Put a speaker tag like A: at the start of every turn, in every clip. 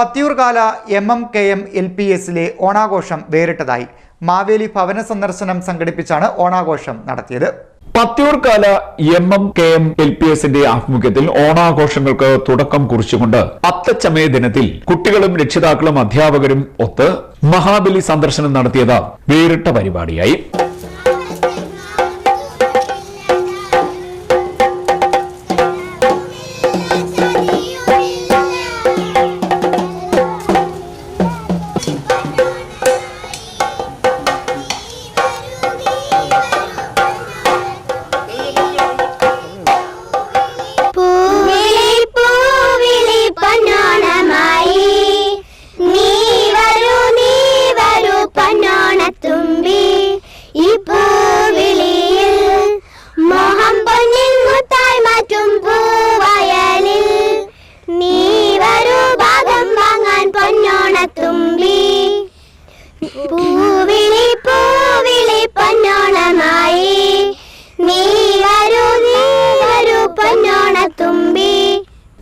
A: Pathiyoorkala M M K M L P എസിലെ ഓണാഘോഷം വേറിട്ടതായി. മാവേലി ഭവന സന്ദർശനം സംഘടിപ്പിച്ചാണ് ഓണാഘോഷം നടത്തിയത്.
B: Pathiyoorkala M M K M L P എസിന്റെ ആഭിമുഖ്യത്തിൽ ഓണാഘോഷങ്ങൾക്ക് തുടക്കം കുറിച്ചുകൊണ്ട് അത്തച്ചമയ ദിനത്തിൽ കുട്ടികളും രക്ഷിതാക്കളും അധ്യാപകരും ഒത്ത് മഹാബലി സന്ദർശനം നടത്തിയത് വേറിട്ട പരിപാടിയായി.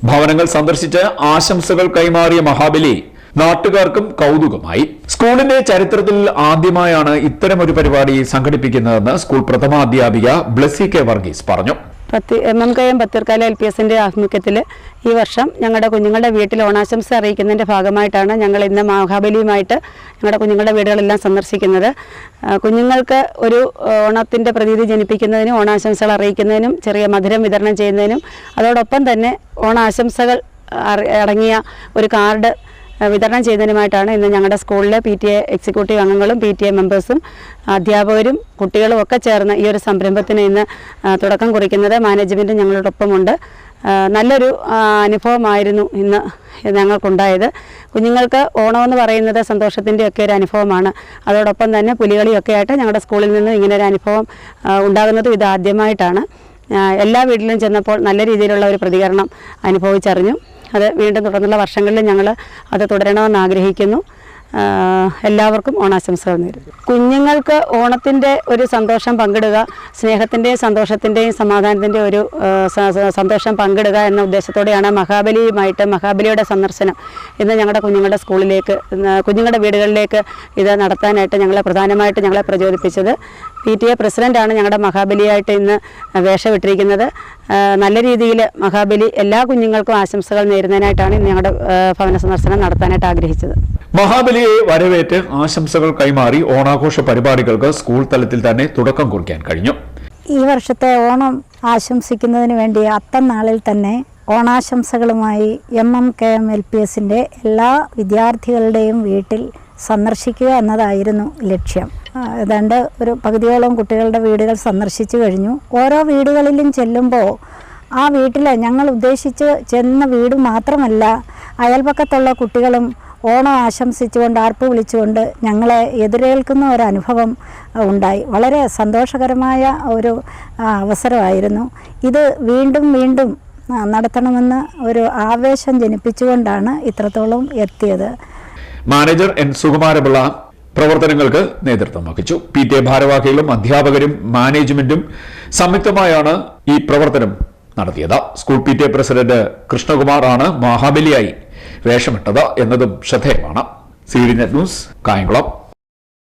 B: ഭവനങ്ങൾ സന്ദർശിച്ച് ആശംസകൾ കൈമാറിയ മഹാബലി നാട്ടുകാർക്കും കൗതുകമായി. സ്കൂളിന്റെ ചരിത്രത്തിൽ ആദ്യമായാണ് ഇത്തരമൊരു പരിപാടി സംഘടിപ്പിക്കുന്നതെന്ന് സ്കൂൾ പ്രഥമാധ്യാപിക ബ്ലസി കെ വർഗീസ് പറഞ്ഞു.
C: പത്തി M M K M Pathiyoorkala L P എസിന്റെ ആഭിമുഖ്യത്തിൽ ഈ വർഷം ഞങ്ങളുടെ കുഞ്ഞുങ്ങളുടെ വീട്ടിൽ ഓണാശംസ അറിയിക്കുന്നതിന്റെ ഭാഗമായിട്ടാണ് ഞങ്ങൾ ഇന്ന് മഹാബലിയുമായിട്ട് ഞങ്ങളുടെ കുഞ്ഞുങ്ങളുടെ വീടുകളെല്ലാം സന്ദർശിക്കുന്നത്. കുഞ്ഞുങ്ങൾക്ക് ഒരു ഓണത്തിന്റെ പ്രതീതി ജനിപ്പിക്കുന്നതിനും ഓണാശംസകൾ അറിയിക്കുന്നതിനും ചെറിയ മധുരം വിതരണം ചെയ്യുന്നതിനും അതോടൊപ്പം തന്നെ ഓണാശംസകൾ അടങ്ങിയ ഒരു കാർഡ് വിതരണം ചെയ്യുന്നതിനുമായിട്ടാണ് ഇന്ന് ഞങ്ങളുടെ സ്കൂളിലെ പി ടി എ എക്സിക്യൂട്ടീവ് അംഗങ്ങളും പി ടി എ മെമ്പേഴ്സും അധ്യാപകരും കുട്ടികളും ഒക്കെ ചേർന്ന് ഈ ഒരു സംരംഭത്തിന് ഇന്ന് തുടക്കം കുറിക്കുന്നത് മാനേജ്മെന്റ് ഞങ്ങളോടൊപ്പമുണ്ട്. നല്ലൊരു അനുഭവമായിരുന്നു ഇന്ന് ഞങ്ങൾക്കുണ്ടായത്. കുഞ്ഞുങ്ങൾക്ക് ഓണമെന്ന് പറയുന്നത് സന്തോഷത്തിന്റെ ഒക്കെ ഒരു അനുഭവമാണ്. അതോടൊപ്പം തന്നെ പുലികളിയൊക്കെ ആയിട്ട് ഞങ്ങളുടെ സ്കൂളിൽ നിന്ന് ഇങ്ങനെ ഒരു അനുഭവം ഉണ്ടാകുന്നതും ഇത് ആദ്യമായിട്ടാണ് ആ, എല്ലാ വീട്ടിലും ചെന്നപ്പോൾ നല്ല രീതിയിലുള്ള ഒരു പ്രതികരണം അനുഭവിച്ചറിഞ്ഞു. അത് വീണ്ടും തുടർന്നുള്ള വർഷങ്ങളിൽ ഞങ്ങൾ അത് തുടരണമെന്ന് ആഗ്രഹിക്കുന്നു. എല്ലാവർക്കും ഓണാശംസകൾ നേരും കുഞ്ഞുങ്ങൾക്ക് ഓണത്തിന്റെ ഒരു സന്തോഷം പങ്കിടുക സ്നേഹത്തിന്റെയും സന്തോഷത്തിന്റെയും സമാധാനത്തിന്റെ ഒരു സന്തോഷം പങ്കിടുക എന്ന ഉദ്ദേശത്തോടെയാണ് മഹാബലിയുമായിട്ട് മഹാബലിയുടെ സന്ദർശനം ഇന്ന് ഞങ്ങളുടെ കുഞ്ഞുങ്ങളുടെ സ്കൂളിലേക്ക് കുഞ്ഞുങ്ങളുടെ വീടുകളിലേക്ക് ഇത് നടത്താനായിട്ട് ഞങ്ങളെ പ്രധാനമായിട്ട് ഞങ്ങളെ പ്രചോദിപ്പിച്ചത്. പി ടി എ പ്രസിഡന്റാണ് ഞങ്ങളുടെ മഹാബലിയായിട്ട് ഇന്ന് വേഷമിട്ടിരിക്കുന്നത്. നല്ല രീതിയിൽ മഹാബലി എല്ലാ കുഞ്ഞുങ്ങൾക്കും ആശംസകൾ നേരുന്നതിനായിട്ടാണ് ഇന്ന് ഞങ്ങളുടെ ഭവന സന്ദർശനം നടത്താനായിട്ട് ആഗ്രഹിച്ചത്.
B: മഹാബലിയെ വരവേറ്റ് ആശംസകൾ കൈമാറി ഓണാഘോഷ പരിപാടികൾക്ക് സ്കൂൾ തലത്തിൽ തന്നെ തുടക്കം കുറിക്കാൻ കഴിഞ്ഞു.
D: ഈ വർഷത്തെ ഓണം ആശംസിക്കുന്നതിന് വേണ്ടി അത്തം നാളിൽ തന്നെ ഓണാശംസകളുമായി M M K M L P എസിന്റെ എല്ലാ വിദ്യാർത്ഥികളുടെയും വീട്ടിൽ സന്ദർശിക്കുക എന്നതായിരുന്നു ലക്ഷ്യം. ഏതാണ്ട് ഒരു പകുതിയോളം കുട്ടികളുടെ വീടുകൾ സന്ദർശിച്ചു കഴിഞ്ഞു. ഓരോ വീടുകളിലും ചെല്ലുമ്പോൾ ആ വീട്ടിൽ ഞങ്ങൾ ഉദ്ദേശിച്ച് ചെന്ന വീട് മാത്രമല്ല അയൽപക്കത്തുള്ള കുട്ടികളും ഓണം ആശംസിച്ചുകൊണ്ട് ആർപ്പ് വിളിച്ചുകൊണ്ട് ഞങ്ങളെ എതിരേൽക്കുന്ന ഒരു അനുഭവം ഉണ്ടായി. വളരെ സന്തോഷകരമായ ഒരു അവസരമായിരുന്നു. ഇത് വീണ്ടും വീണ്ടും നടത്തണമെന്ന് ഒരു ആവേശം ജനിപ്പിച്ചുകൊണ്ടാണ് ഇത്രത്തോളം എത്തിയത്.
B: മാനേജർ എൻ സുകുമാരപിള്ള പ്രവർത്തനങ്ങൾക്ക് നേതൃത്വം വഹിച്ചു. പി ടി ഭാരവാഹികളും അധ്യാപകരും മാനേജ്മെന്റും സംയുക്തമായാണ് ഈ പ്രവർത്തനം നടത്തിയത്. School P T A president Krishnakumar ആണ് മഹാബലിയായി വേഷമിട്ടത് എന്നതും ശ്രദ്ധേയമാണ്. C D net news Kayamkulam.